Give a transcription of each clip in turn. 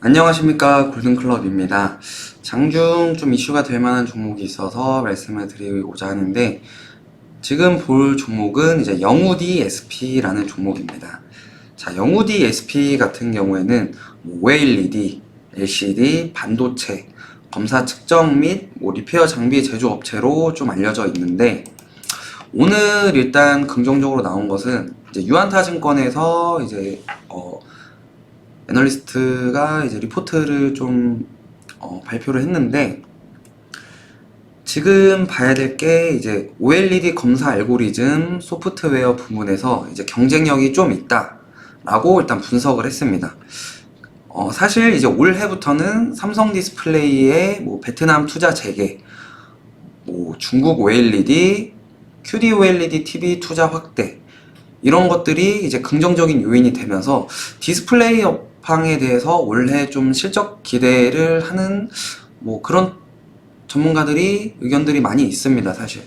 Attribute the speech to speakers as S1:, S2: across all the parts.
S1: 안녕하십니까 골든클럽입니다. 장중 좀 이슈가 될 만한 종목이 있어서 말씀을 드리고자 하는데 지금 볼 종목은 이제 영우디 SP라는 종목입니다. 자, 영우디 SP 같은 경우에는 뭐 OLED, LCD, 반도체, 검사 측정 및 뭐 리페어 장비 제조 업체로 좀 알려져 있는데 오늘 일단 긍정적으로 나온 것은 이제 유한타증권에서 이제 어 애널리스트가 이제 리포트를 좀 어, 발표를 했는데 지금 봐야 될 게 이제 OLED 검사 알고리즘 소프트웨어 부분에서 이제 경쟁력이 좀 있다라고 일단 분석을 했습니다. 어, 사실 이제 올해부터는 삼성 디스플레이의 뭐 베트남 투자 재개, 뭐 중국 OLED, QD OLED TV 투자 확대 이런 것들이 이제 긍정적인 요인이 되면서 디스플레이 업 황에 대해서 올해 좀 실적 기대를 하는 뭐 그런 전문가들이 의견들이 많이 있습니다, 사실.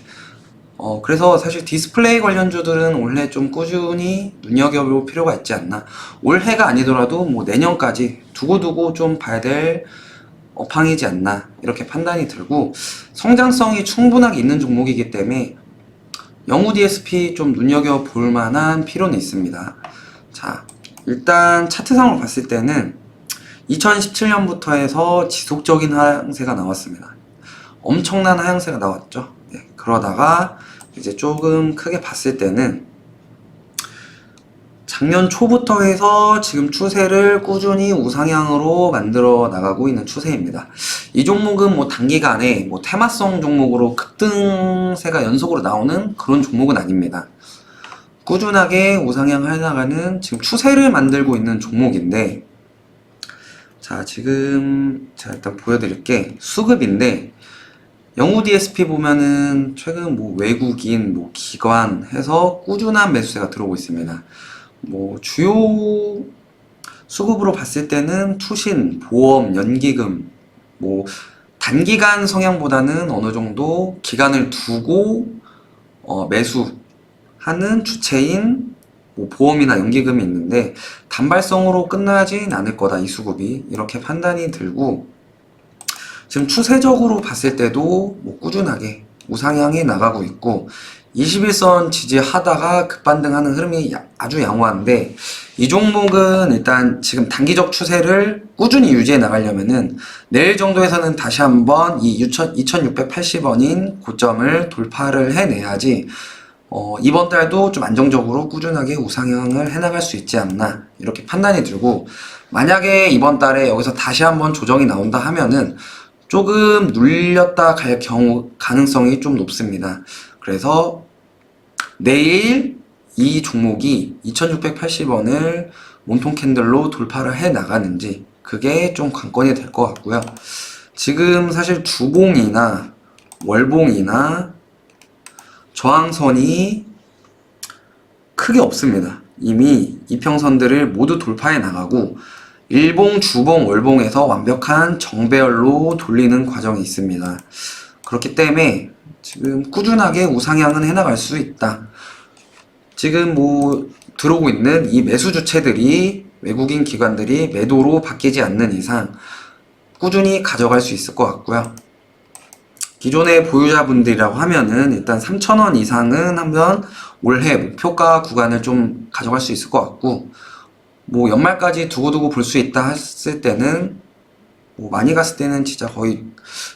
S1: 어, 그래서 사실 디스플레이 관련주들은 올해 좀 꾸준히 눈여겨볼 필요가 있지 않나. 올해가 아니더라도 뭐 내년까지 두고두고 좀 봐야 될 업황이지 않나. 이렇게 판단이 들고, 성장성이 충분하게 있는 종목이기 때문에 영우 DSP 좀 눈여겨볼 만한 필요는 있습니다. 자, 일단 차트상으로 봤을 때는 2017년부터 해서 지속적인 하향세가 나왔습니다. 엄청난 하향세가 나왔죠. 네, 그러다가 이제 조금 크게 봤을 때는 작년 초부터 해서 지금 추세를 꾸준히 우상향으로 만들어 나가고 있는 추세입니다. 이 종목은 뭐 단기간에 뭐 테마성 종목으로 급등세가 연속으로 나오는 그런 종목은 아닙니다. 꾸준하게 우상향 해나가는 지금 추세를 만들고 있는 종목인데 자 지금 제가 일단 보여드릴 게 수급인데 영우 DSP 보면은 최근 뭐 외국인, 뭐 기관 해서 꾸준한 매수세가 들어오고 있습니다. 뭐 주요 수급으로 봤을 때는 투신, 보험, 연기금, 뭐 단기간 성향보다는 어느 정도 기간을 두고 어, 매수 하는 주체인 뭐 보험이나 연기금이 있는데 단발성으로 끝나진 않을 거다 이 수급이. 이렇게 판단이 들고 지금 추세적으로 봤을 때도 뭐 꾸준하게 우상향해 나가고 있고 21선 지지하다가 급반등하는 흐름이 야- 아주 양호한데 이 종목은 일단 지금 단기적 추세를 꾸준히 유지해 나가려면은 내일 정도에서는 다시 한번 이 2680원인 고점을 돌파를 해내야지 어, 이번 달도 좀 안정적으로 꾸준하게 우상향을 해나갈 수 있지 않나 이렇게 판단이 들고 만약에 이번 달에 여기서 다시 한번 조정이 나온다 하면은 조금 눌렸다 갈 경우 가능성이 좀 높습니다. 그래서 내일 이 종목이 2680원을 몸통 캔들로 돌파를 해 나가는지 그게 좀 관건이 될 것 같고요. 지금 사실 주봉이나 월봉이나 저항선이 크게 없습니다. 이미 이평선들을 모두 돌파해 나가고 일봉, 주봉, 월봉에서 완벽한 정배열로 돌리는 과정이 있습니다. 그렇기 때문에 지금 꾸준하게 우상향은 해나갈 수 있다. 지금 뭐 들어오고 있는 이 매수 주체들이 외국인 기관들이 매도로 바뀌지 않는 이상 꾸준히 가져갈 수 있을 것 같고요. 기존의 보유자분들이라고 하면은 일단 3,000원 이상은 한번 올해 목표가 구간을 좀 가져갈 수 있을 것 같고 뭐 연말까지 두고두고 볼 수 있다 했을 때는 뭐 많이 갔을 때는 진짜 거의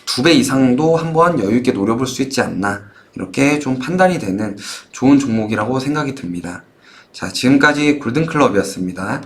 S1: 두 배 이상도 한번 여유 있게 노려볼 수 있지 않나 이렇게 좀 판단이 되는 좋은 종목이라고 생각이 듭니다. 자, 지금까지 골든클럽이었습니다.